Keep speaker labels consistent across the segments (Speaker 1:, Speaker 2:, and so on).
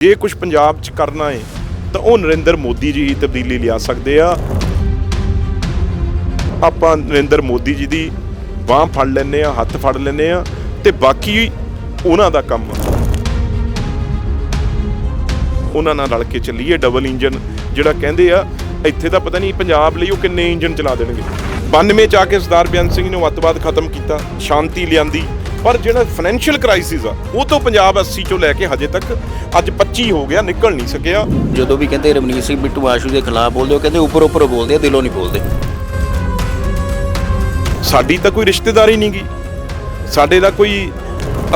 Speaker 1: ਜੇ ਕੁਝ ਪੰਜਾਬ 'ਚ ਕਰਨਾ ਹੈ ਤਾਂ ਉਹ ਨਰਿੰਦਰ ਮੋਦੀ ਜੀ ਹੀ ਤਬਦੀਲੀ ਲਿਆ ਸਕਦੇ ਆ। ਆਪਾਂ ਨਰਿੰਦਰ ਮੋਦੀ ਜੀ ਦੀ ਬਾਹ ਫੜ ਲੈਨੇ ਆ, ਹੱਥ ਫੜ ਲੈਨੇ ਆ ਤੇ ਬਾਕੀ ਉਹਨਾਂ ਦਾ ਕੰਮ। ਆ ਉਹਨਾਂ ਨਾਲ ਰਲ ਕੇ ਚੱਲੀਏ ਡਬਲ ਇੰਜਨ ਜਿਹੜਾ ਕਹਿੰਦੇ ਆ, ਇੱਥੇ ਤਾਂ ਪਤਾ ਨਹੀਂ ਪੰਜਾਬ ਲਈ ਉਹ ਕਿੰਨੇ ਇੰਜਨ ਚਲਾ ਦੇਣਗੇ। 92 ਚ ਆ ਕੇ ਸਰਦਾਰ ਬੇਅੰਤ ਸਿੰਘ ਨੇ ਅੱਤਵਾਦ ਖਤਮ ਕੀਤਾ, ਸ਼ਾਂਤੀ ਲਿਆਂਦੀ। ਪਰ ਜਿਹੜਾ ਫਾਈਨੈਂਸ਼ੀਅਲ ਕ੍ਰਾਈਸਿਸ ਆ ਉਹ ਤੋਂ ਪੰਜਾਬ 80 ਚੋਂ ਲੈ ਕੇ ਹਜੇ ਤੱਕ ਅੱਜ 25 ਹੋ ਗਿਆ ਨਿਕਲ ਨਹੀਂ ਸਕਿਆ।
Speaker 2: ਜਦੋਂ ਵੀ ਕਹਿੰਦੇ ਰਮਨੀਤ ਸਿੰਘ ਬਿੱਟੂ ਆਸ਼ੂ ਦੇ ਖਿਲਾਫ ਬੋਲਦੇ ਉਹ ਕਹਿੰਦੇ ਉੱਪਰ ਉੱਪਰ ਬੋਲਦੇ ਆ ਦਿਲੋਂ ਨਹੀਂ ਬੋਲਦੇ।
Speaker 1: ਸਾਡੀ ਤਾਂ ਕੋਈ ਰਿਸ਼ਤੇਦਾਰੀ ਨਹੀਂ ਗੀ। ਸਾਡੇ ਦਾ ਕੋਈ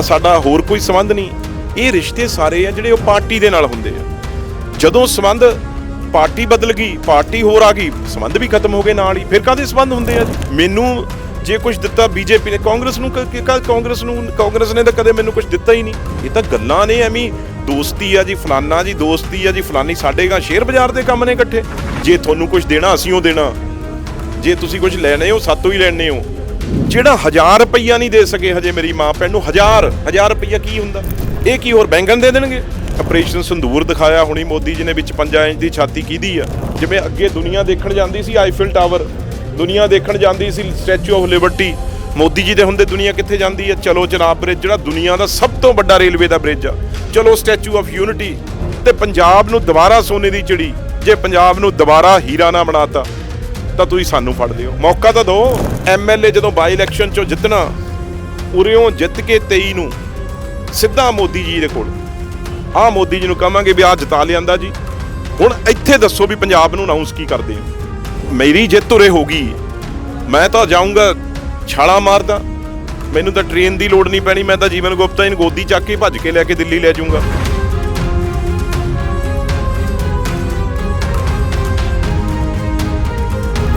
Speaker 1: ਸਾਡਾ ਹੋਰ ਕੋਈ ਸੰਬੰਧ ਨਹੀਂ। ਇਹ ਰਿਸ਼ਤੇ ਸਾਰੇ ਆ ਜਿਹੜੇ ਉਹ ਪਾਰਟੀ ਦੇ ਨਾਲ ਹੁੰਦੇ ਆ। ਜਦੋਂ ਸੰਬੰਧ ਪਾਰਟੀ ਬਦਲ ਗਈ ਪਾਰਟੀ ਹੋਰ ਆ ਗਈ ਸੰਬੰਧ ਵੀ ਖਤਮ ਹੋ ਗਏ ਨਾਲ ਹੀ। ਫਿਰ ਕਾਹਦੇ ਸੰਬੰਧ ਹੁੰਦੇ ਆ ਜੀ? ਮੈਨੂੰ ਜੇ ਕੁਝ ਦਿੱਤਾ ਬੀਜੇਪੀ ਨੇ, ਕਾਂਗਰਸ ਨੂੰ ਕ- ਕਾਂਗਰਸ ਨੂੰ, ਕਾਂਗਰਸ ਨੇ ਤਾਂ ਕਦੇ ਮੈਨੂੰ ਕੁਝ ਦਿੱਤਾ ਹੀ ਨਹੀਂ। ਇਹ ਤਾਂ ਗੱਲਾਂ ਨੇ ਐਵੇਂ ਦੋਸਤੀ ਆ ਜੀ, ਫਲਾਨਾ ਜੀ, ਦੋਸਤੀ ਆ ਜੀ, ਫਲਾਨੀ ਸਾਡੇ ਗਾ ਸ਼ੇਅਰ ਬਾਜ਼ਾਰ ਦੇ ਕੰਮ ਨੇ ਇਕੱਠੇ। ਜੇ ਤੁਹਾਨੂੰ ਕੁਝ ਦੇਣਾ, ਅਸੀਂ ਉਹ ਦੇਣਾ। ਜੇ ਤੁਸੀਂ ਕੁਝ ਲੈਣੇ ਹੋ, ਸਾਤੋਂ ਹੀ ਲੈਣੇ ਹੋ। ਜਿਹੜਾ 1000 ਰੁਪਈਆ ਨਹੀਂ ਦੇ ਸਕੇ ਹਜੇ ਮੇਰੀ ਮਾਂ ਭੈਣ ਨੂੰ 1000 1000 ਰੁਪਈਆ ਕੀ ਹੁੰਦਾ? ਇਹ ਕੀ ਹੋਰ ਬੈਂਗਣ ਦੇ ਦੇਣਗੇ? ਆਪਰੇਸ਼ਨ ਸੰਦੂਰ ਦਿਖਾਇਆ ਹੁਣੀ ਮੋਦੀ ਜੀ ਨੇ ਵਿੱਚ 5 ਇੰਚ ਦੀ ਛਾਤੀ ਕਿਹਦੀ ਆ? ਜਿਵੇਂ ਅੱਗੇ ਦੁਨੀਆ ਦੇਖਣ ਜਾਂਦੀ ਸੀ, ਆਈਫਿਲ ਟਾਵਰ। ਦੁਨੀਆ ਦੇਖਣ ਜਾਂਦੀ ਸੀ Statue of Liberty Modi ji ਦੇ ਹੁੰਦੇ ਦੁਨੀਆ ਕਿੱਥੇ ਜਾਂਦੀ ਹੈ? ਚਲੋ ਚਨਾਬ ਬ੍ਰਿਜ, ਜਿਹੜਾ ਦੁਨੀਆ ਦਾ ਸਭ ਤੋਂ ਵੱਡਾ ਰੇਲਵੇ ਦਾ ਬ੍ਰਿਜ ਆ। ਚਲੋ ਸਟੈਚੂ ਆਫ ਯੂਨਿਟੀ ਤੇ ਪੰਜਾਬ ਨੂੰ ਦੁਬਾਰਾ ਸੋਨੇ ਦੀ ਚਿੜੀ, ਜੇ ਪੰਜਾਬ ਨੂੰ ਦੁਬਾਰਾ ਹੀਰਾ ਨਾ ਬਣਾਤਾ, ਤਾਂ ਤੁਸੀਂ ਸਾਨੂੰ ਫੜ ਲਿਓ। ਮੌਕਾ ਤਾਂ ਦਿਓ ਐਮਐਲਏ ਜਦੋਂ ਬਾਈ ਇਲੈਕਸ਼ਨ ਚੋਂ ਜਿੱਤਣਾ, ਉਰਿਓਂ ਜਿੱਤ ਕੇ 23 ਨੂੰ ਸਿੱਧਾ ਮੋਦੀ ਜੀ ਦੇ ਕੋਲ। ਆਹ ਮੋਦੀ ਜੀ ਨੂੰ ਕਹਾਂਗੇ ਵੀ ਆਹ ਜਿਤਾ ਲਿਆਂਦਾ ਜੀ। ਹੁਣ ਇੱਥੇ ਦੱਸੋ ਵੀ ਪੰਜਾਬ ਨੂੰ ਅਨਾਉਂਸ ਕੀ ਕਰਦੇ ਹੋ? ਮੇਰੀ ਜਿੱਤ ਉਰੇ ਹੋ ਗਈ। ਮੈਂ ਤਾਂ ਜਾਊਂਗਾ ਛਾਲਾ ਮਾਰਦਾ। ਮੈਨੂੰ ਤਾਂ ਟ੍ਰੇਨ ਦੀ ਲੋੜ ਨਹੀਂ ਪੈਣੀ, ਮੈਂ ਤਾਂ ਜੀਵਨ ਗੁਪਤਾ ਇਹਨੂੰ ਗੋਦੀ ਚੱਕ ਕੇ ਭੱਜ ਕੇ ਲੈ ਕੇ ਦਿੱਲੀ ਲੈ ਜਾਊਂਗਾ।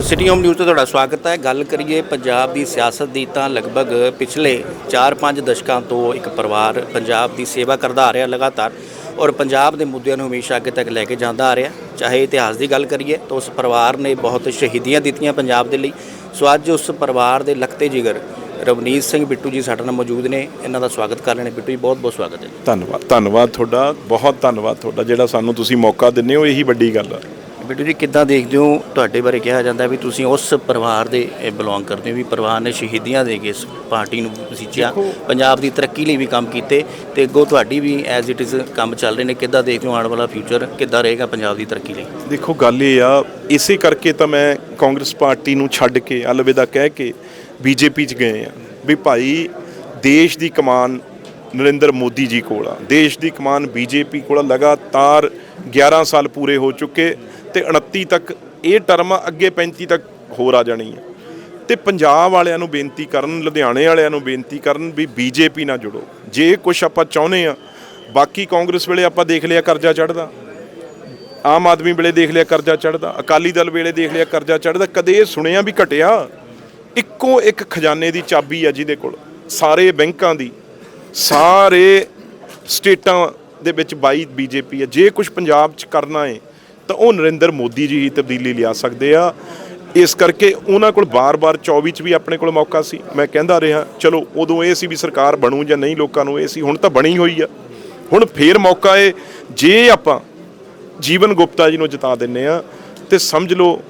Speaker 2: ਸਿਟੀ ਹੋਮ ਨਿਊਜ਼ ਤੋਂ ਤੁਹਾਡਾ ਸਵਾਗਤ ਹੈ। ਗੱਲ ਕਰੀਏ ਪੰਜਾਬ ਦੀ ਸਿਆਸਤ ਦੀ ਤਾਂ ਲਗਭਗ ਪਿਛਲੇ 4-5 ਦਸ਼ਕਾਂ ਤੋਂ ਇੱਕ ਪਰਿਵਾਰ ਪੰਜਾਬ ਦੀ ਸੇਵਾ ਕਰਦਾ ਆ ਰਿਹਾ ਲਗਾਤਾਰ। ਔਰ ਪੰਜਾਬ ਦੇ ਮੁੱਦਿਆਂ ਨੂੰ ਹਮੇਸ਼ਾ ਅੱਗੇ ਤੱਕ ਲੈ ਕੇ ਜਾਂਦਾ ਆ ਰਿਹਾ। ਚਾਹੇ ਇਤਿਹਾਸ ਦੀ ਗੱਲ ਕਰੀਏ ਤਾਂ ਉਸ ਪਰਿਵਾਰ ਨੇ ਬਹੁਤ ਸ਼ਹੀਦੀਆਂ ਦਿੱਤੀਆਂ ਪੰਜਾਬ ਦੇ ਲਈ। ਸੋ ਅੱਜ ਉਸ ਪਰਿਵਾਰ ਦੇ ਲਖਤੇ ਜਿਗਰ ਰਵਨੀਤ ਸਿੰਘ ਬਿੱਟੂ ਜੀ ਸਾਡੇ ਨਾਲ ਮੌਜੂਦ ਨੇ। ਇਹਨਾਂ ਦਾ ਸਵਾਗਤ ਕਰ ਲੈਣੇ ਬਿੱਟੂ ਜੀ, ਬਹੁਤ ਬਹੁਤ ਸਵਾਗਤ ਹੈ।
Speaker 1: ਧੰਨਵਾਦ। ਧੰਨਵਾਦ ਤੁਹਾਡਾ। ਬਹੁਤ ਧੰਨਵਾਦ ਤੁਹਾਡਾ। ਜਿਹੜਾ ਸਾਨੂੰ ਤੁਸੀਂ ਮੌਕਾ ਦਿੰਦੇ ਹੋ, ਇਹੀ ਵੱਡੀ ਗੱਲ ਆ।
Speaker 2: ਬਿੱਟੂ ਜੀ ਕਿੱਦਾਂ ਦੇਖਦੇ ਹੋ ਤੁਹਾਡੇ ਬਾਰੇ ਕਿਹਾ ਜਾਂਦਾ ਵੀ ਤੁਸੀਂ ਉਸ ਪਰਿਵਾਰ ਦੇ ਬਿਲੋਂਗ ਕਰਦੇ ਹੋ ਵੀ ਪਰਿਵਾਰ ਨੇ ਸ਼ਹੀਦੀਆਂ ਦੇ ਕੇ ਇਸ ਪਾਰਟੀ ਨੂੰ ਸੀਚਿਆ ਪੰਜਾਬ ਦੀ ਤਰੱਕੀ ਲਈ ਵੀ ਕੰਮ ਕੀਤੇ ਤੇ ਅੱਗੋਂ ਤੁਹਾਡੀ ਵੀ ਐਜ਼ ਇਟ ਇਜ਼ ਕੰਮ ਚੱਲ ਰਹੇ ਨੇ। ਕਿੱਦਾਂ ਦੇਖਦੇ ਹੋ ਆਉਣ ਵਾਲਾ ਫਿਊਚਰ ਕਿੱਦਾਂ ਰਹੇਗਾ ਪੰਜਾਬ ਦੀ ਤਰੱਕੀ ਲਈ?
Speaker 1: ਦੇਖੋ ਗੱਲ ਇਹ ਆ ਇਸੇ ਕਰਕੇ ਤਾਂ ਮੈਂ ਕਾਂਗਰਸ ਪਾਰਟੀ ਨੂੰ ਛੱਡ ਕੇ ਅਲਵਿਦਾ ਕਹਿ ਕੇ ਬੀਜੇਪੀ 'ਚ ਗਏ ਆ ਵੀ ਭਾਈ ਦੇਸ਼ ਦੀ ਕਮਾਨ ਨਰਿੰਦਰ ਮੋਦੀ ਜੀ ਕੋਲ ਆ। ਦੇਸ਼ ਦੀ ਕਮਾਨ ਬੀਜੇਪੀ ਕੋਲ। ਲਗਾਤਾਰ 11 ਸਾਲ ਪੂਰੇ ਹੋ ਚੁੱਕੇ। ਤੇ 29 ਤੱਕ, ਇਹ ਟਰਮ ਅੱਗੇ 35 ਤੱਕ ਹੋਰ ਆ ਜਾਣੀ ਹੈ। ਤੇ ਪੰਜਾਬ ਵਾਲਿਆਂ ਨੂੰ ਬੇਨਤੀ ਕਰਨ, ਲੁਧਿਆਣੇ ਵਾਲਿਆਂ ਨੂੰ ਬੇਨਤੀ ਕਰਨ ਵੀ ਬੀਜੇਪੀ ਨਾਲ ਜੁੜੋ। ਜੇ ਕੁਝ ਆਪਾਂ ਚਾਹੁੰਦੇ ਆ ਬਾਕੀ ਕਾਂਗਰਸ ਵੇਲੇ ਆਪਾਂ ਦੇਖ ਲਿਆ ਕਰਜ਼ਾ ਚੜਦਾ ਆਮ ਆਦਮੀ ਵੇਲੇ ਦੇਖ ਲਿਆ ਕਰਜ਼ਾ ਚੜਦਾ ਅਕਾਲੀ ਦਲ ਵੇਲੇ ਦੇਖ ਲਿਆ ਕਰਜ਼ਾ ਚੜਦਾ ਕਦੇ ਇਹ ਸੁਣਿਆ ਵੀ ਘਟਿਆ, ਇੱਕੋ ਇੱਕ ਖਜ਼ਾਨੇ ਦੀ ਚਾਬੀ ਆ ਜਿਹਦੇ ਕੋਲ। ਸਾਰੇ ਬੈਂਕਾਂ ਦੀ, ਸਾਰੇ ਸਟੇਟਾਂ ਦੇ ਵਿੱਚ 22 ਬੀਜੇਪੀ ਹੈ। ਜੇ ਕੁਝ ਪੰਜਾਬ 'ਚ ਕਰਨਾ ਹੈ ਤਾਂ ਉਹ ਨਰਿੰਦਰ ਮੋਦੀ ਜੀ ਹੀ ਤਬਦੀਲੀ ਲਿਆ ਸਕਦੇ ਆ। ਇਸ ਕਰਕੇ ਉਹਨਾਂ ਕੋਲ ਬਾਰ-ਬਾਰ 24 ਚ ਵੀ ਆਪਣੇ ਕੋਲ ਮੌਕਾ ਸੀ। ਮੈਂ ਕਹਿੰਦਾ ਰਿਹਾ, ਚਲੋ ਉਦੋਂ ਇਹ ਸੀ ਵੀ ਸਰਕਾਰ ਬਣੂ ਜਾਂ ਨਹੀਂ ਲੋਕਾਂ ਨੂੰ, ਇਹ ਸੀ, ਹੁਣ ਤਾਂ ਬਣੀ ਹੋਈ ਆ। ਹੁਣ ਫੇਰ ਮੌਕਾ ਏ, ਜੇ ਆਪਾਂ ਜੀਵਨ ਗੁਪਤਾ ਜੀ ਨੂੰ ਜਿਤਾ ਦਿੰਨੇ ਆ, ਤੇ ਸਮਝ ਲਓ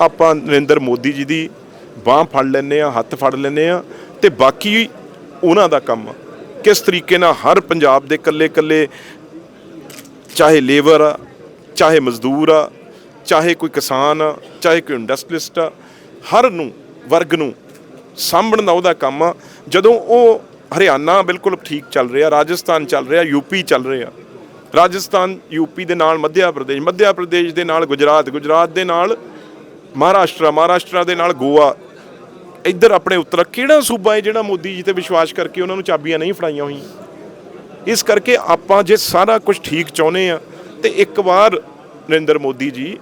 Speaker 1: ਆਪਾਂ ਨਰਿੰਦਰ ਮੋਦੀ ਜੀ ਦੀ ਬਾਹ ਫੜ ਲੈਨੇ ਆ, ਹੱਥ ਫੜ ਲੈਨੇ ਆ, ਤੇ ਬਾਕੀ ਉਹਨਾਂ ਦਾ ਕੰਮ ਕਿਸ ਤਰੀਕੇ ਨਾਲ ਹਰ ਪੰਜਾਬ ਦੇ ਕੱਲੇ-ਕੱਲੇ ਚਾਹੇ ਲੇਬਰ ਆ ਚਾਹੇ ਮਜ਼ਦੂਰ ਆ, ਚਾਹੇ ਕੋਈ ਕਿਸਾਨ ਆ, ਚਾਹੇ ਕੋਈ ਇੰਡਸਟਰੀਲਿਸਟ ਆ, ਹਰ ਨੂੰ, ਵਰਗ ਨੂੰ ਸਾਂਭਣ ਦਾ ਉਹਦਾ ਕੰਮ ਆ। ਜਦੋਂ ਉਹ ਹਰਿਆਣਾ ਬਿਲਕੁਲ ਠੀਕ ਚੱਲ ਰਿਹਾ, ਰਾਜਸਥਾਨ ਚੱਲ ਰਿਹਾ ਯੂਪੀ ਚੱਲ ਰਿਹਾ, ਰਾਜਸਥਾਨ ਯੂਪੀ ਦੇ ਨਾਲ ਮੱਧਿਆ ਪ੍ਰਦੇਸ਼ ਮੱਧਿਆ ਪ੍ਰਦੇਸ਼ ਦੇ ਨਾਲ ਗੁਜਰਾਤ ਗੁਜਰਾਤ ਦੇ ਨਾਲ ਮਹਾਰਾਸ਼ਟਰ ਮਹਾਰਾਸ਼ਟਰ ਦੇ ਨਾਲ ਗੋਆ, ਇੱਧਰ ਆਪਣੇ ਉੱਤਰ, ਕਿਹੜਾ ਸੂਬਾ ਹੈ ਜਿਹੜਾ ਮੋਦੀ ਜੀ ਤੇ ਵਿਸ਼ਵਾਸ ਕਰਕੇ ਉਹਨਾਂ ਨੂੰ ਚਾਬੀਆਂ ਨਹੀਂ ਫੜਾਈਆਂ ਹੋਈਆਂ? ਇਸ ਕਰਕੇ ਆਪਾਂ ਜੇ ਸਾਰਾ ਕੁਝ ਠੀਕ ਚਾਹੁੰਦੇ ਆ ਤੇ ਇੱਕ ਵਾਰ ਨਰਿੰਦਰ ਮੋਦੀ ਜੀ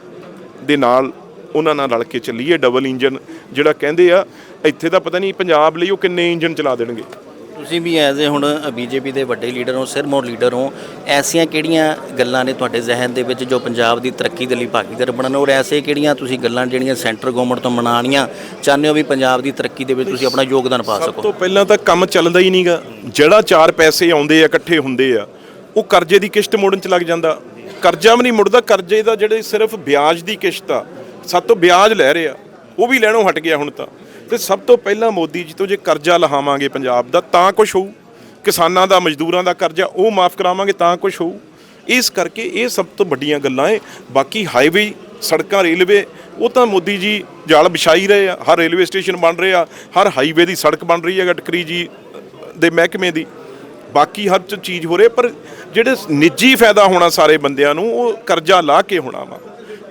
Speaker 1: ਦੇ ਨਾਲ ਉਹਨਾਂ ਨਾਲ ਰਲ ਕੇ ਚੱਲੀਏ ਡਬਲ ਇੰਜਨ ਜਿਹੜਾ ਕਹਿੰਦੇ ਆ ਇੱਥੇ ਤਾਂ ਪਤਾ ਨਹੀਂ ਪੰਜਾਬ ਲਈ ਉਹ ਕਿੰਨੇ ਇੰਜਨ ਚਲਾ ਦੇਣਗੇ।
Speaker 2: ਤੁਸੀਂ ਵੀ ਐਜ਼ ਏ ਹੁਣ ਬੀਜੇਪੀ ਦੇ ਵੱਡੇ ਲੀਡਰ ਹੋ ਸਿਰਮੌਰ ਲੀਡਰ ਹੋ ਐਸੀਆਂ ਕਿਹੜੀਆਂ ਗੱਲਾਂ ਨੇ ਤੁਹਾਡੇ ਜ਼ਿਹਨ ਦੇ ਵਿੱਚ ਜੋ ਪੰਜਾਬ ਦੀ ਤਰੱਕੀ ਦੇ ਲਈ ਭਾਗੀਦਾਰ ਬਣਨ ਔਰ ਐਸੇ ਕਿਹੜੀਆਂ ਤੁਸੀਂ ਗੱਲਾਂ ਜਿਹੜੀਆਂ ਸੈਂਟਰ ਗਵਰਨਮੈਂਟ ਤੋਂ ਮਨਾਉਣੀਆਂ ਚਾਹੁੰਦੇ ਹੋ ਵੀ ਪੰਜਾਬ ਦੀ ਤਰੱਕੀ ਦੇ ਵਿੱਚ ਤੁਸੀਂ ਆਪਣਾ ਯੋਗਦਾਨ ਪਾ
Speaker 1: ਸਭ
Speaker 2: ਸਕੋ
Speaker 1: ਤੋਂ ਪਹਿਲਾਂ ਤਾਂ ਕੰਮ ਚੱਲਦਾ ਹੀ ਨਹੀਂਗਾ ਜਿਹੜਾ ਚਾਰ ਪੈਸੇ ਆਉਂਦੇ ਆ ਇਕੱਠੇ ਹੁੰਦੇ ਆ ਉਹ ਕਰਜ਼ੇ ਦੀ ਕਿਸ਼ਤ ਮੋੜਨ ਚ ਲੱਗ ਜਾਂਦਾ। ਕਰਜ਼ਾ ਵੀ ਨਹੀਂ ਮੁੜਦਾ, ਕਰਜ਼ੇ ਦਾ ਜਿਹੜੇ ਸਿਰਫ ਵਿਆਜ ਦੀ ਕਿਸ਼ਤ ਆ ਸਭ ਤੋਂ ਵਿਆਜ ਲੈ ਰਿਹਾ ਉਹ ਵੀ ਲੈਣੋਂ ਹਟ ਗਿਆ ਹੁਣ ਤਾਂ। ਤੇ ਸਭ ਤੋਂ ਪਹਿਲਾਂ ਮੋਦੀ ਜੀ ਤੋਂ ਜੇ ਕਰਜ਼ਾ ਲਹਾਵਾਂਗੇ ਪੰਜਾਬ ਦਾ, ਤਾਂ ਕੁਝ ਹੋਊ। ਕਿਸਾਨਾਂ ਦਾ, ਮਜ਼ਦੂਰਾਂ ਦਾ ਕਰਜ਼ਾ, ਉਹ ਮਾਫ ਕਰਾਵਾਂਗੇ, ਤਾਂ ਕੁਝ ਹੋਊ। ਇਸ ਕਰਕੇ ਇਹ ਸਭ ਤੋਂ ਵੱਡੀਆਂ ਗੱਲਾਂ ਏ। ਬਾਕੀ ਹਾਈਵੇ ਸੜਕਾਂ ਰੇਲਵੇ ਉਹ ਤਾਂ ਮੋਦੀ ਜੀ ਜਾਲ ਵਿਛਾਈ ਰਹੇ ਆ। ਹਰ ਰੇਲਵੇ ਸਟੇਸ਼ਨ ਬਣ ਰਿਹਾ ਹਰ ਹਾਈਵੇ ਦੀ ਸੜਕ ਬਣ ਰਹੀ ਹੈ ਗਟਕਰੀ ਜੀ ਦੇ ਮਹਿਕਮੇ ਦੀ। ਬਾਕੀ ਹਰ ਚ ਚੀਜ਼ ਹੋ ਰਹੀ ਪਰ ਜਿਹੜੇ ਨਿੱਜੀ ਫਾਇਦਾ ਹੋਣਾ ਸਾਰੇ ਬੰਦਿਆਂ ਨੂੰ, ਉਹ ਕਰਜ਼ਾ ਲਾ ਕੇ ਹੋਣਾ ਵਾ।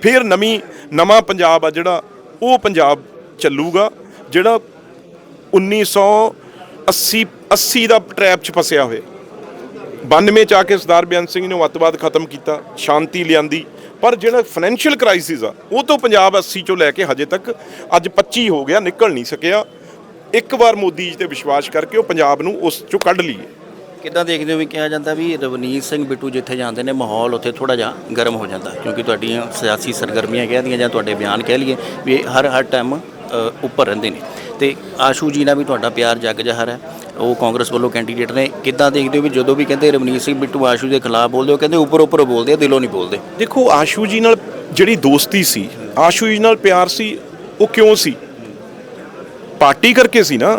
Speaker 1: ਫਿਰ ਨਵੀਂ, ਨਵਾਂ ਪੰਜਾਬ ਆ ਜਿਹੜਾ, ਉਹ ਪੰਜਾਬ ਚੱਲੂਗਾ, ਜਿਹੜਾ 1980 80 ਦਾ ਟ੍ਰੈਪ 'ਚ ਫਸਿਆ ਹੋਇਆ। 92 ਚ ਆ ਕੇ ਸਰਦਾਰ ਬਿਆਨ ਸਿੰਘ ਨੇ ਉਹ ਅੱਤਵਾਦ ਖਤਮ ਕੀਤਾ, ਸ਼ਾਂਤੀ ਲਿਆਂਦੀ, ਪਰ ਜਿਹੜਾ ਫਾਈਨੈਂਸ਼ੀਅਲ ਕ੍ਰਾਈਸਿਸ ਆ, ਉਹ ਤੋਂ ਪੰਜਾਬ 80 ਚੋਂ ਲੈ ਕੇ ਹਜੇ ਤੱਕ ਅੱਜ 25 ਹੋ ਗਿਆ, ਨਿਕਲ ਨਹੀਂ ਸਕਿਆ। ਇੱਕ ਵਾਰ ਮੋਦੀ ਜੀ ਤੇ ਵਿਸ਼ਵਾਸ ਕਰਕੇ ਉਹ ਪੰਜਾਬ ਨੂੰ ਉਸ ਚੋਂ ਕੱਢ ਲਈਏ।
Speaker 2: ਕਿੱਦਾਂ ਦੇਖਦੇ ਹੋ ਵੀ ਕਿਹਾ ਜਾਂਦਾ ਵੀ ਰਵਨੀਤ ਸਿੰਘ ਬਿੱਟੂ ਜਿੱਥੇ ਜਾਂਦੇ ਨੇ, ਮਾਹੌਲ ਉੱਥੇ ਥੋੜਾ ਜਿਹਾ ਗਰਮ ਹੋ ਜਾਂਦਾ, ਕਿਉਂਕਿ ਤੁਹਾਡੀਆਂ ਸਿਆਸੀ ਸਰਗਰਮੀਆਂ ਕਹਿ ਦੀਆਂ ਜਾਂ ਤੁਹਾਡੇ ਬਿਆਨ ਕਹਿ ਲਈਏ ਵੀ ਹਰ ਹਰ ਟਾਈਮ ਉੱਪਰ ਰਹਿੰਦੇ ਨੇ। ਤੇ ਆਸ਼ੂ ਜੀ ਨਾਲ ਵੀ ਤੁਹਾਡਾ ਪਿਆਰ ਜੱਗ ਜਹਰ ਹੈ, ਉਹ ਕਾਂਗਰਸ ਵੱਲੋਂ ਕੈਂਡੀਡੇਟ ਨੇ, ਕਿੱਦਾਂ ਦੇਖਦੇ ਹੋ ਵੀ ਜਦੋਂ ਵੀ ਕਹਿੰਦੇ ਰਵਨੀਤ ਸਿੰਘ ਬਿੱਟੂ ਆਸ਼ੂ ਦੇ ਖਿਲਾਫ ਬੋਲਦੇ ਹੋ, ਕਹਿੰਦੇ ਉੱਪਰ ਉੱਪਰ ਬੋਲਦੇ ਆ, ਦਿਲੋਂ ਨਹੀਂ ਬੋਲਦੇ?
Speaker 1: ਦੇਖੋ, ਆਸ਼ੂ ਜੀ ਨਾਲ ਜਿਹੜੀ ਦੋਸਤੀ ਸੀ, ਆਸ਼ੂ ਜੀ ਨਾਲ ਪਿਆਰ ਸੀ, ਉਹ ਕਿਉਂ ਸੀ? ਪਾਰਟੀ ਕਰਕੇ ਸੀ ਨਾ,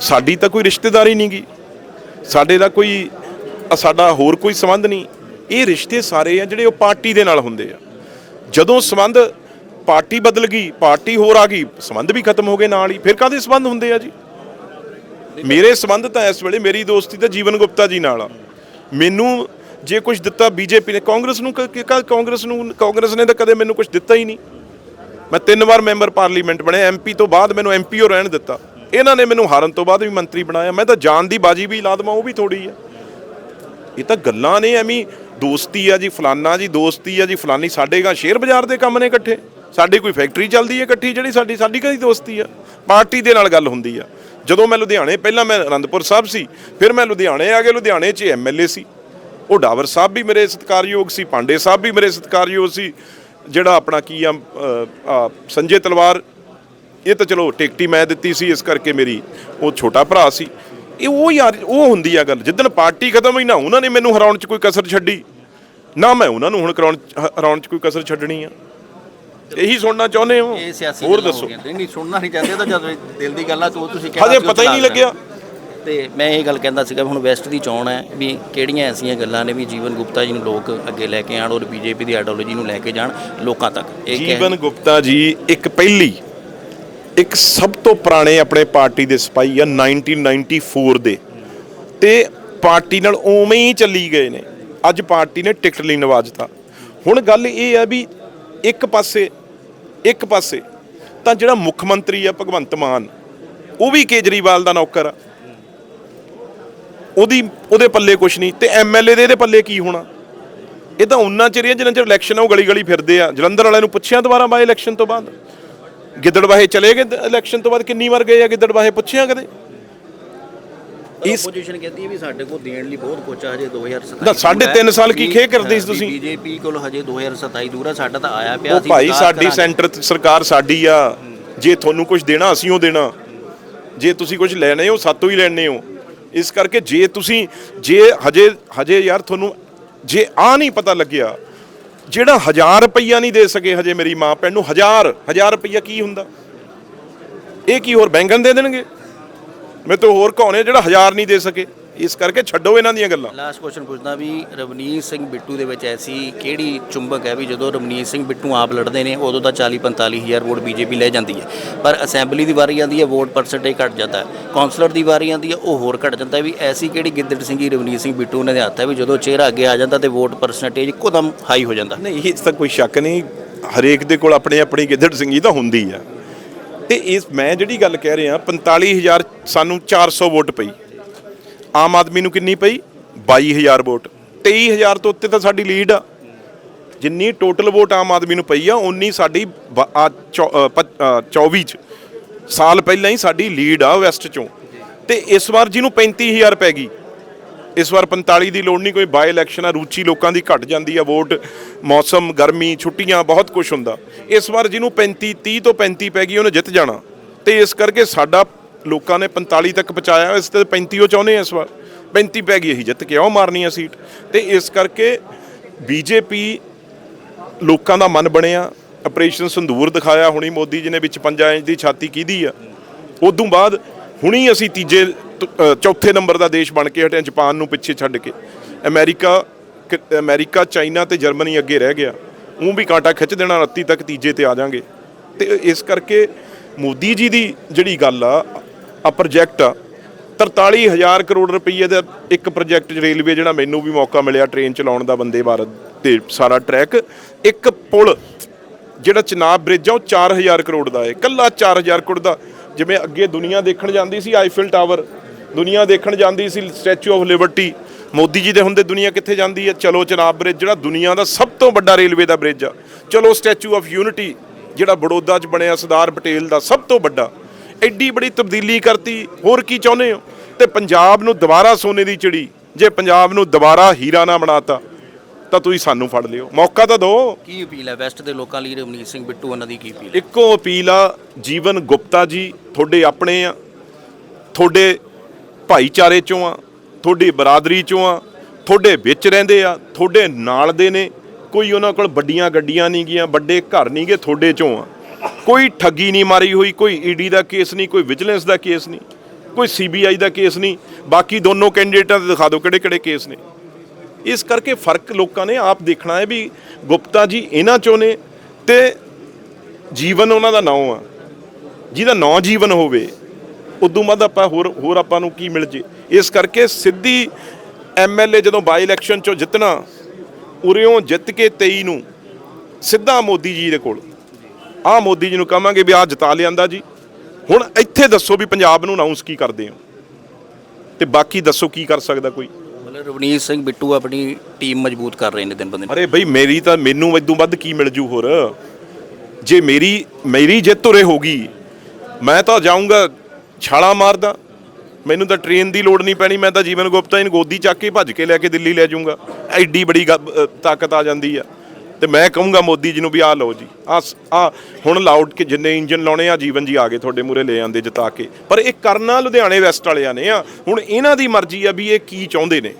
Speaker 1: ਸਾਡੀ ਤਾਂ ਕੋਈ ਰਿਸ਼ਤੇਦਾਰੀ ਨਹੀਂ ਗੀ ਸਾਡੇ ਦਾ ਕੋਈ ਸਾਡਾ ਹੋਰ ਕੋਈ ਸੰਬੰਧ ਨਹੀਂ। ਇਹ ਰਿਸ਼ਤੇ ਸਾਰੇ ਆ ਜਿਹੜੇ ਉਹ ਪਾਰਟੀ ਦੇ ਨਾਲ ਹੁੰਦੇ ਆ। ਜਦੋਂ ਸੰਬੰਧ ਪਾਰਟੀ ਬਦਲ ਗਈ, ਪਾਰਟੀ ਹੋਰ ਆ ਗਈ, ਸੰਬੰਧ ਵੀ ਖਤਮ ਹੋ ਗਏ ਨਾਲ ਹੀ। ਫਿਰ ਕਾਹਦੇ ਸੰਬੰਧ ਹੁੰਦੇ ਆ ਜੀ? ਮੇਰੇ ਸੰਬੰਧ ਤਾਂ ਇਸ ਵੇਲੇ ਮੇਰੀ ਦੋਸਤੀ ਤਾਂ ਜੀਵਨ ਗੁਪਤਾ ਜੀ ਨਾਲ ਆ। ਮੈਨੂੰ ਜੇ ਕੁਝ ਦਿੱਤਾ ਬੀਜੇਪੀ ਨੇ, ਕਾਂਗਰਸ ਨੂੰ ਕਾਂਗਰਸ ਨੂੰ, ਕਾਂਗਰਸ ਨੇ ਤਾਂ ਕਦੇ ਮੈਨੂੰ ਕੁਝ ਦਿੱਤਾ ਹੀ ਨਹੀਂ। ਮੈਂ ਤਿੰਨ ਵਾਰ ਮੈਂਬਰ ਪਾਰਲੀਮੈਂਟ ਬਣਿਆ ਐਮਪੀ ਤੋਂ ਬਾਅਦ ਮੈਨੂੰ ਐਮਪੀਓ ਰਹਿਣ ਦਿੱਤਾ। ਇਹਨਾਂ ਨੇ ਮੈਨੂੰ ਹਾਰਨ ਤੋਂ ਬਾਅਦ ਵੀ ਮੰਤਰੀ ਬਣਾਇਆ। ਮੈਂ ਤਾਂ ਜਾਨ ਦੀ ਬਾਜੀ ਵੀ ਲਾ ਦੇਵਾਂ ਉਹ ਵੀ ਥੋੜੀ ਹੈ। ਇਹ ਤਾਂ ਗੱਲਾਂ ਨੇ ਐਵੇਂ ਦੋਸਤੀ ਆ ਜੀ ਫਲਾਨਾ ਜੀ ਦੋਸਤੀ ਆ ਜੀ ਫਲਾਨੀ ਸਾਡੇ ਸਾਡੇਗਾ ਸ਼ੇਅਰ ਬਾਜ਼ਾਰ ਦੇ ਕੰਮ ਨੇ ਇਕੱਠੇ। ਸਾਡੀ ਕੋਈ ਫੈਕਟਰੀ ਚੱਲਦੀ ਹੈ ਇਕੱਠੀ ਜਿਹੜੀ ਸਾਡੀ ਸਾਡੀ ਕਦੀ ਦੋਸਤੀ ਆ। ਪਾਰਟੀ ਦੇ ਨਾਲ ਗੱਲ ਹੁੰਦੀ ਆ। ਜਦੋਂ ਮੈਂ ਲੁਧਿਆਣੇ ਪਹਿਲਾਂ ਮੈਂ ਅਨੰਦਪੁਰ ਸਾਹਿਬ ਸੀ ਫਿਰ ਮੈਂ ਲੁਧਿਆਣੇ ਆ ਗਿਆ ਲੁਧਿਆਣੇ 'ਚ ਐਮਐਲਏ ਸੀ। ਉਹ ਡਾਵਰ ਸਾਹਿਬ ਵੀ ਮੇਰੇ ਸਤਿਕਾਰਯੋਗ ਸੀ ਪਾਂਡੇ ਸਾਹਿਬ ਵੀ ਮੇਰੇ ਸਤਿਕਾਰਯੋਗ ਸੀ ਜਿਹੜਾ ਆਪਣਾ ਕੀ ਆ, ਸੰਜੇ ਤਲਵਾਰ ਇਹ ਤਾਂ ਚਲੋ ਟਿਕਟੀ ਮੈਂ ਦਿੱਤੀ ਸੀ ਇਸ ਕਰਕੇ ਮੇਰੀ ਉਹ ਛੋਟਾ ਭਰਾ ਸੀ। ਇਹ ਉਹ ਯਾਰ ਉਹ ਹੁੰਦੀ ਆ ਗੱਲ ਜਿੱਦਣ ਪਾਰਟੀ ਖਤਮ ਹੋਈ ਨਾ ਉਹਨਾਂ ਨੇ ਮੈਨੂੰ ਹਰਾਉਣ 'ਚ ਕੋਈ ਕਸਰ ਛੱਡੀ। ਨਾ ਮੈਂ ਉਹਨਾਂ ਨੂੰ ਹੁਣ ਕਰਾਉਣ ਹਰਾਉਣ 'ਚ ਕੋਈ ਕਸਰ ਛੱਡਣੀ ਆ। ਇਹੀ ਸੁਣਨਾ ਚਾਹੁੰਦੇ ਹੋ?
Speaker 2: ਇਹ ਸਿਆਸੀ
Speaker 1: ਹੋਰ
Speaker 2: ਗੱਲਾਂ ਹੋ
Speaker 1: ਦੱਸੋ।
Speaker 2: ਗਈਆਂ। ਨਹੀਂ ਨਹੀਂ ਸੁਣਨਾ ਨਹੀਂ ਚਾਹੁੰਦੇ ਤਾਂ ਜਦੋਂ ਦਿਲ ਦੀ ਗੱਲ ਆ ਤਾਂ ਤੁਸੀਂ ਕਹਿਣਾ
Speaker 1: ਹਜੇ
Speaker 2: ਉਹ
Speaker 1: ਪਤਾ ਹੀ ਨਹੀਂ
Speaker 2: ਚਲਾ
Speaker 1: ਲੱਗਿਆ।
Speaker 2: ਤੇ ਮੈਂ ਇਹ ਗੱਲ ਕਹਿੰਦਾ ਸੀਗਾ ਵੀ ਹੁਣ ਵੈਸਟ ਦੀ ਚੋਣ ਹੈ ਵੀ ਕਿਹੜੀਆਂ ਐਸੀਆਂ ਗੱਲਾਂ ਨੇ ਵੀ ਜੀਵਨ ਗੁਪਤਾ ਜੀ ਨੂੰ ਲੋਕ ਅੱਗੇ ਲੈ ਕੇ ਆਣ ਔਰ ਬੀਜੇਪੀ ਦੀ ਆਈਡੀਓਲੋਜੀ ਨੂੰ ਲੈ ਕੇ ਜਾਣ ਲੋਕਾਂ ਤੱਕ। ਇਹ ਕਹਿ-
Speaker 1: ਜੀਵਨ ਗੁਪਤਾ ਜੀ ਇੱਕ ਪਹਿਲੀ ਇੱਕ ਸਭ ਤੋਂ ਪੁਰਾਣੇ ਆਪਣੇ ਪਾਰਟੀ ਦੇ ਸਿਪਾਹੀ ਆ 1994 ਦੇ। ਤੇ ਪਾਰਟੀ ਨਾਲ ਉਵੇਂ ਹੀ ਚੱਲੀ ਗਏ ਨੇ। ਅੱਜ ਪਾਰਟੀ ਨੇ ਟਿਕਟ ਲਈ ਨਵਾਜਤਾ ਹੁਣ ਗੱਲ ਇਹ ਆ ਵੀ ਇੱਕ ਪਾਸੇ ਇੱਕ ਪਾਸੇ ਤਾਂ ਜਿਹੜਾ ਮੁੱਖ ਮੰਤਰੀ ਆ, ਭਗਵੰਤ ਮਾਨ, ਉਹ ਵੀ ਕੇਜਰੀਵਾਲ ਦਾ ਨੌਕਰ ਆ। ਉਹਦੀ, ਉਹਦੇ ਪੱਲੇ ਕੁਛ ਨਹੀਂ। ਤੇ ਐਮਐਲਏ ਦੇ ਇਹਦੇ ਪੱਲੇ ਕੀ ਹੋਣਾ? ਇਹ ਤਾਂ ਉਹਨਾਂ ਚਿਰ ਹੀ ਆ ਜਿੰਨਾ ਚਿਰ ਇਲੈਕਸ਼ਨ ਆ, ਉਹ ਗਲੀ ਗਲੀ ਫਿਰਦੇ ਆ। ਜਲੰਧਰ ਵਾਲਿਆਂ ਨੂੰ ਪੁੱਛਿਆ ਦੁਬਾਰਾ ਬਾਈ ਇਲੈਕਸ਼ਨ ਤੋਂ ਬਾਅਦ? ਗਿੱਦੜਬਾਹੇ ਚਲੇ ਗਏ ਇਲੈਕਸ਼ਨ ਤੋਂ ਬਾਅਦ ਕਿੰਨੀ ਵਾਰ ਗਏ ਆ ਗਿੱਦੜਬਾਹੇ ਪੁੱਛਿਆ ਕਦੇ? ਇਸ
Speaker 2: ਆਪੋਜੀਸ਼ਨ ਕਹਿੰਦੀ ਹੈ ਵੀ ਸਾਡੇ ਕੋਲ ਦੇਣ ਲਈ ਬਹੁਤ ਕੁਝ ਆ ਹਜੇ 2027
Speaker 1: ਨਾ, ਸਾਢੇ ਤਿੰਨ ਸਾਲ ਕੀ ਖੇਹ ਕਰਦੇ ਸੀ ਤੁਸੀਂ?
Speaker 2: ਬੀਜੇਪੀ ਕੋਲ ਹਜੇ 2027 ਦੂਰ ਆ ਸਾਡਾ ਤਾਂ ਆਇਆ ਪਿਆ ਅਸੀਂ
Speaker 1: ਭਾਈ ਸਾਡੀ। ਸੈਂਟਰ ਸਰਕਾਰ ਸਾਡੀ ਆ। ਜੇ ਤੁਹਾਨੂੰ ਕੁਝ ਦੇਣਾ ਅਸੀਂ ਉਹ ਦੇਣਾ। ਜੇ ਤੁਸੀਂ ਕੁਝ ਲੈਣੇ ਹੋ ਸਾਤੋਂ ਹੀ ਲੈਣੇ ਹੋ। ਇਸ ਕਰਕੇ ਜੇ ਤੁਸੀਂ ਜੇ ਹਜੇ ਹਜੇ ਯਾਰ ਤੁਹਾਨੂੰ ਜੇ ਆ ਨਹੀਂ ਪਤਾ ਲੱਗਿਆ ਜਿਹੜਾ 1000 ਰੁਪਈਆ ਨਹੀਂ ਦੇ ਸਕੇ ਹਜੇ ਮੇਰੀ ਮਾਂ ਭੈਣ ਨੂੰ 1000 1000 ਰੁਪਈਆ ਕੀ ਹੁੰਦਾ? ਇਹ ਕੀ ਹੋਰ ਬੈਂਗਣ ਦੇ ਦੇਣਗੇ? ਮੈਂ ਤੋਂ ਹੋਰ ਕੌਣ ਹੈ ਜਿਹੜਾ 1000 ਨਹੀਂ ਦੇ ਸਕੇ। ਇਸ ਕਰਕੇ ਛੱਡੋ ਇਹਨਾਂ ਦੀਆਂ ਗੱਲਾਂ।
Speaker 2: ਲਾਸਟ ਕੁਐਸਚਨ ਪੁੱਛਦਾ ਵੀ ਰਵਨੀਤ ਸਿੰਘ ਬਿੱਟੂ ਦੇ ਵਿੱਚ ਐਸੀ ਕਿਹੜੀ ਚੁੰਬਕ ਹੈ ਵੀ ਜਦੋਂ ਰਵਨੀਤ ਸਿੰਘ ਬਿੱਟੂ ਆਪ ਲੜਦੇ ਨੇ ਉਦੋਂ ਤਾਂ 40 45 ਹਜ਼ਾਰ ਵੋਟ ਬੀਜੇਪੀ ਲੈ ਜਾਂਦੀ ਹੈ। ਪਰ ਅਸੈਂਬਲੀ ਦੀ ਵਾਰੀ ਆਉਂਦੀ ਹੈ ਵੋਟ ਪਰਸੈਂਟੇਜ ਘਟ ਜਾਂਦਾ ਹੈ। ਕਾਉਂਸਲਰ ਦੀ ਵਾਰੀ ਆਉਂਦੀ ਹੈ ਉਹ ਹੋਰ ਘਟ ਜਾਂਦਾ ਵੀ ਐਸੀ ਕਿਹੜੀ ਗਿੱਦੜ ਸਿੰਘੀ ਰਵਨੀਤ ਸਿੰਘ ਬਿੱਟੂ ਉਹਨਾਂ ਦੇ ਹੱਥ ਹੈ ਵੀ ਜਦੋਂ ਚਿਹਰਾ ਅੱਗੇ ਆ ਜਾਂਦਾ ਤੇ ਵੋਟ ਪਰਸੈਂਟੇਜ ਇੱਕੋਦਮ ਹਾਈ ਹੋ ਜਾਂਦਾ।
Speaker 1: ਨਹੀਂ ਇਹ ਤਾਂ ਕੋਈ ਸ਼ੱਕ ਨਹੀਂ। ਹਰੇਕ ਦੇ ਕੋਲ ਆਪਣੀ ਆਪਣੀ ਗਿੱਦੜ ਸਿੰਘੀ ਤਾਂ ਹੁੰਦੀ ਆ। ਤੇ ਇਸ ਮੈਂ ਜਿਹੜੀ ਗੱਲ ਕਹਿ ਰਿਹਾ 45000 ਸਾਨੂੰ 400 ਵੋਟ ਪਈ। ਆਮ ਆਦਮੀ ਨੂੰ ਕਿੰਨੀ ਪਈ? 22000 ਵੋਟ। 23000 ਤੋਂ ਉੱਤੇ ਤਾਂ ਸਾਡੀ ਲੀਡ ਆ। ਜਿੰਨੀ ਟੋਟਲ ਵੋਟ ਆਮ ਆਦਮੀ ਨੂੰ ਪਈ ਆ ਉਨੀ ਸਾਡੀ ਬ- ਚੌ- ਪ- ਅ, 24 ਚ। ਸਾਲ ਪਹਿਲਾਂ ਹੀ ਸਾਡੀ ਲੀਡ ਆ ਵੈਸਟ ਚੋਂ। ਤੇ ਇਸ ਵਾਰ ਜਿਹਨੂੰ 35000 ਪੈ ਗਈ ਇਸ ਵਾਰ 45 ਦੀ ਲੋੜ ਨਹੀਂ ਕੋਈ ਬਾਈ ਇਲੈਕਸ਼ਨ ਆ ਰੂਚੀ ਲੋਕਾਂ ਦੀ ਘਟ ਜਾਂਦੀ ਆ ਵੋਟ ਮੌਸਮ ਗਰਮੀ ਛੁੱਟੀਆਂ ਬਹੁਤ ਕੁਝ ਹੁੰਦਾ। ਇਸ ਵਾਰ ਜਿਹਨੂੰ 35 30 ਤੋਂ 35 ਪੈ ਗਈ ਉਹਨੇ ਜਿੱਤ ਜਾਣਾ। ਤੇ ਇਸ ਕਰਕੇ ਸਾਡਾ ਲੋਕਾਂ ਨੇ 45 ਤੱਕ ਪਹੁੰਚਾਇਆ ਇਸ ਤੇ 35 ਉਹ ਚਾਹੁੰਦੇ ਆ ਇਸ ਵਾਰ। 35 ਪੈ ਗਈ ਅਸੀਂ ਜਿੱਤ ਕੇ ਆਓ ਮਾਰਨੀ ਆ ਸੀਟ। ਤੇ ਇਸ ਕਰਕੇ ਬੀਜੇਪੀ ਲੋਕਾਂ ਦਾ ਮਨ ਬਣਿਆ। ਆਪਰੇਸ਼ਨ ਸੰਧੂਰ ਦਿਖਾਇਆ ਹੁਣੀ ਮੋਦੀ ਜੀ ਨੇ ਵਿੱਚ 5 ਇੰਚ ਦੀ ਛਾਤੀ ਕੀਦੀ ਆ। ਉਦੋਂ ਬਾਅਦ ਹੁਣੀ ਅਸੀਂ ਤੀਜੇ ਚੌਥੇ ਨੰਬਰ ਦਾ ਦੇਸ਼ ਬਣ ਕੇ ਹਟਿਆ ਹਾਂ, ਜਾਪਾਨ ਨੂੰ ਪਿੱਛੇ ਛੱਡ ਕੇ। ਅਮਰੀਕਾ ਕ- ਅਮਰੀਕਾ ਚਾਈਨਾ ਤੇ ਜਰਮਨੀ ਅੱਗੇ ਰਹਿ ਗਿਆ। ਉਹ ਵੀ ਕਾਂਟਾ ਖਿੱਚ ਦੇਣਾ 29 ਤੱਕ ਤੀਜੇ ਤੇ ਆ ਜਾਾਂਗੇ। ਤੇ ਇਸ ਕਰਕੇ ਮੋਦੀ ਜੀ ਦੀ ਜਿਹੜੀ ਗੱਲ ਆ ਆ ਪ੍ਰੋਜੈਕਟ ਆ। 43000 ਕਰੋੜ ਰੁਪਏ ਦਾ ਇੱਕ ਪ੍ਰੋਜੈਕਟ ਰੇਲਵੇ ਜਿਹੜਾ ਮੈਨੂੰ ਵੀ ਮੌਕਾ ਮਿਲਿਆ ਟ੍ਰੇਨ ਚਲਾਉਣ ਦਾ ਬੰਦੇ ਭਾਰਤ ਤੇ ਸਾਰਾ ਟਰੈਕ। ਇੱਕ ਪੁਲ ਜਿਹੜਾ ਚਨਾਬ ਬ੍ਰਿਜ ਆ, ਉਹ 4000 ਕਰੋੜ ਦਾ ਹੈ ਕੱਲਾ 4000 ਕਰੋੜ ਦਾ। ਜਿਵੇਂ ਅੱਗੇ ਦੁਨੀਆ ਦੇਖਣ ਜਾਂਦੀ ਸੀ, ਆਈਫਿਲ ਟਾਵਰ। ਦੁਨੀਆ ਦੇਖਣ ਜਾਂਦੀ ਸੀ, Statue of Liberty. Modi ji ਦੇ ਹੁੰਦੇ ਦੁਨੀਆ ਕਿੱਥੇ ਜਾਂਦੀ ਹੈ ਚਲੋ ਚਨਾਬ ਬ੍ਰਿਜ ਜਿਹੜਾ ਦੁਨੀਆ ਦਾ ਸਭ ਤੋਂ ਵੱਡਾ ਰੇਲਵੇ ਦਾ ਬ੍ਰਿਜ ਆ। ਚਲੋ ਸਟੈਚੂ ਆਫ ਯੂਨਿਟੀ ਜਿਹੜਾ ਬੜੌਦਾ 'ਚ ਬਣਿਆ, ਸਰਦਾਰ ਪਟੇਲ ਦਾ ਸਭ ਤੋਂ ਵੱਡਾ। ਐਡੀ ਬੜੀ ਤਬਦੀਲੀ ਕਰਤੀ ਹੋਰ ਕੀ ਚਾਹੁੰਦੇ ਹੋ? ਤੇ ਪੰਜਾਬ ਨੂੰ ਦੁਬਾਰਾ ਸੋਨੇ ਦੀ ਚਿੜੀ ਜੇ ਪੰਜਾਬ ਨੂੰ ਦੁਬਾਰਾ ਹੀਰਾ ਨਾ ਬਣਾਤਾ ਤਾਂ ਤੁਸੀਂ ਸਾਨੂੰ ਫੜ ਲਿਓ। ਮੌਕਾ ਤਾਂ ਦਿਓ
Speaker 2: ਕੀ ਅਪੀਲ ਹੈ ਵੈਸਟ ਦੇ ਲੋਕਾਂ ਲਈ ਰਵਨੀਤ ਸਿੰਘ ਬਿੱਟੂ ਉਹਨਾਂ ਦੀ ਕੀ ਅਪੀਲ ਹੈ?
Speaker 1: ਇੱਕੋ ਅਪੀਲ ਆ ਜੀਵਨ ਗੁਪਤਾ ਜੀ ਤੁਹਾਡੇ ਆਪਣੇ ਆ ਤੁਹਾਡੇ ਭਾਈਚਾਰੇ ਚੋਂ ਆ ਤੁਹਾਡੀ ਬਰਾਦਰੀ ਚੋਂ ਆ ਤੁਹਾਡੇ ਵਿੱਚ ਰਹਿੰਦੇ ਆ ਤੁਹਾਡੇ ਨਾਲ ਦੇ ਨੇ ਕੋਈ ਉਹਨਾਂ ਕੋਲ ਵੱਡੀਆਂ ਗੱਡੀਆਂ ਨਹੀਂ ਗੀਆਂ ਵੱਡੇ ਘਰ ਨਹੀਂ ਗੇ ਤੁਹਾਡੇ ਚੋਂ ਆ। ਕੋਈ ਠੱਗੀ ਨਹੀਂ ਮਾਰੀ ਹੋਈ, ਕੋਈ ਈਡੀ ਦਾ ਕੇਸ ਨਹੀਂ, ਕੋਈ ਵਿਜੀਲੈਂਸ ਦਾ ਕੇਸ ਨਹੀਂ, ਕੋਈ ਸੀਬੀਆਈ ਦਾ ਕੇਸ ਨਹੀਂ, ਬਾਕੀ ਦੋਨੋਂ ਕੈਂਡੀਡੇਟਾਂ ਦੇ ਦਿਖਾ ਦਿਓ ਕਿਹੜੇ ਕਿਹੜੇ ਕੇਸ ਨੇ। ਇਸ ਕਰਕੇ ਫ਼ਰਕ ਲੋਕਾਂ ਨੇ ਆਪ ਦੇਖਣਾ ਹੈ ਵੀ ਗੁਪਤਾ ਜੀ ਇਹਨਾਂ ਚੋਂ ਨੇ ਤੇ ਜੀਵਨ ਉਹਨਾਂ ਦਾ ਨਾਂ ਆ। ਜਿਹਦਾ ਨਾਂ ਜੀਵਨ ਹੋਵੇ, ਉਦੋਂ ਬਾਅਦ ਆਪਾਂ ਹੋਰ ਹੋਰ ਆਪਾਂ ਨੂੰ ਕੀ ਮਿਲ ਜੇ। ਇਸ ਕਰਕੇ ਸਿੱਧੀ ਐਮਐਲਏ ਜਦੋਂ ਬਾਈ ਇਲੈਕਸ਼ਨ ਚੋਂ ਜਿੱਤਣਾ ਉਰਿਓਂ ਜਿੱਤ ਕੇ 23 ਨੂੰ ਸਿੱਧਾ ਮੋਦੀ ਜੀ ਦੇ ਕੋਲ। ਆਹ ਮੋਦੀ ਜੀ ਨੂੰ ਕਹਾਂਗੇ ਵੀ ਆਹ ਜਿਤਾ ਲਿਆਂਦਾ ਜੀ। ਹੁਣ ਇੱਥੇ ਦੱਸੋ ਵੀ ਪੰਜਾਬ ਨੂੰ ਅਨਾਉਂਸ ਕੀ ਕਰਦੇ ਹੋ? ਤੇ ਬਾਕੀ ਦੱਸੋ ਕੀ ਕਰ ਸਕਦਾ ਕੋਈ?
Speaker 2: ਮਤਲਬ ਰਵਨੀਤ ਸਿੰਘ ਬਿੱਟੂ ਆਪਣੀ ਟੀਮ ਮਜ਼ਬੂਤ ਕਰ ਰਹੇ ਨੇ ਦਿਨ ਬੰਦੇ
Speaker 1: ਅਰੇ ਬਈ ਮੇਰੀ ਤਾਂ ਮੈਨੂੰ ਇਦੋਂ ਵੱਧ ਕੀ ਮਿਲ ਜੂ ਹੋਰ? ਜੇ ਮੇਰੀ ਮੇਰੀ ਜਿੱਤ ਉਰੇ ਹੋਗੀ ਮੈਂ ਤਾਂ ਜਾਊਂਗਾ ਛਾਲਾ ਮਾਰਦਾ। ਮੈਨੂੰ ਤਾਂ ਟ੍ਰੇਨ ਦੀ ਲੋੜ ਨਹੀਂ ਪੈਣੀ ਮੈਂ ਤਾਂ ਜੀਵਨ ਗੁਪਤਾ ਇਹਨੂੰ ਗੋਦੀ ਚੱਕ ਕੇ ਭੱਜ ਕੇ ਲੈ ਕੇ ਦਿੱਲੀ ਲੈ ਜਾਊਂਗਾ। ਐਡੀ ਬੜੀ ਤਾਕਤ ਆ ਜਾਂਦੀ ਆ। ਤੇ ਮੈਂ ਕਹੂੰਗਾ ਮੋਦੀ ਜੀ ਨੂੰ ਵੀ ਆਹ ਲਓ ਜੀ ਆ ਆ ਹੁਣ ਲਾਊਡ ਕੇ ਜਿੰਨੇ ਇੰਜਨ ਲਾਉਣੇ ਆ, ਜੀਵਨ ਜੀ ਆ ਗਏ ਤੁਹਾਡੇ ਮੂਰੇ ਲੈ ਆਂਦੇ ਜਿਤਾ ਕੇ। ਪਰ ਇਹ ਕਰਨਾ ਲੁਧਿਆਣੇ ਵੈਸਟ ਵਾਲਿਆਂ ਨੇ ਆ, ਹੁਣ ਇਹਨਾਂ ਦੀ ਮਰਜ਼ੀ ਆ ਵੀ ਇਹ ਕੀ ਚਾਹੁੰਦੇ ਨੇ।